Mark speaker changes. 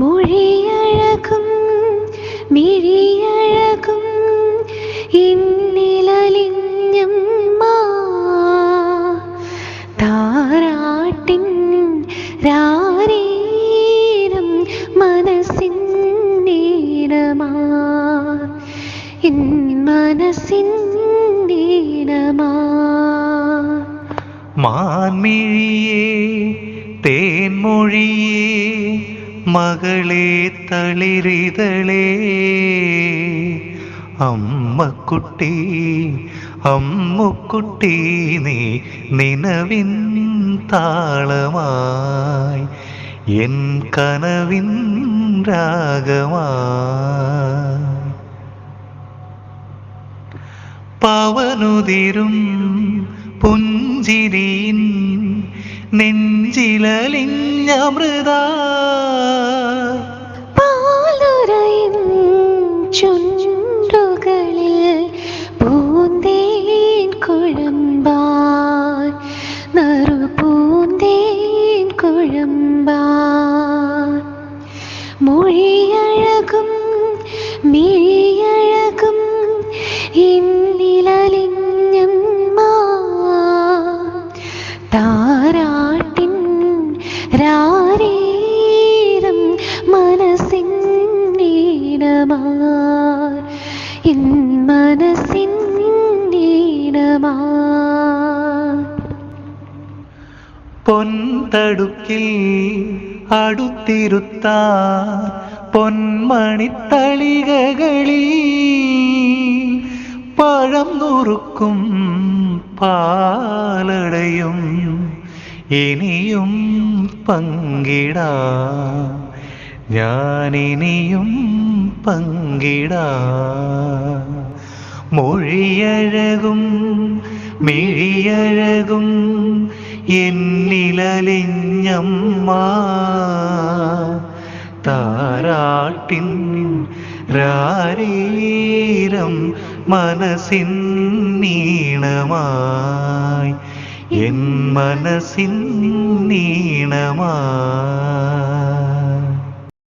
Speaker 1: മൊഴിയഴകും മിഴിയഴകും ഇന്നിലലിഞ്ഞമ്മ താരാട്ടിൻ രാരീരം മനസ്സിൻ നീണമാ ഇൻ മനസ്സിൻ നീണമാ
Speaker 2: മാൻമിഴിയേ തേൻമൊഴിയേ മകളെ തളിരിതളേ അമ്മക്കുട്ടി അമ്മുക്കുട്ടി നീ നിലവിൻ താളമായി എൻ കനവിൻ രാഗമായി പവനുതിരും പുഞ്ചിരിയിൻ നെഞ്ചിലലിഞ്ഞമൃത.
Speaker 1: ചുണ്ടുകളിൽ പൂന്തേൻ കുഴമ്പാൻ. നറു പൂന്തേൻ കുഴമ്പാൻ. മൊഴിയഴകും മിഴിയഴകും രാരീരം മനസ്സിൻ നീണമാ എൻ മനസ്സിൻ നീണമാ
Speaker 2: പൊൻതടുക്കിൽ അടുത്തിരുത്താ പൊന്മണിത്തളികകളിൽ. പഴം നുറുക്കും പാലടയും ഇനിയും പങ്കിടാ. ഞാനിനിയും പങ്കിടാ. മൊഴിയഴകും മിഴിയഴകും എന്നിലലിഞ്ഞമ്മ. താരാട്ടിൻ രാരീരം മനസ്സിൻ നീണമായി എൻ മനസ്സിൻ നീണമായി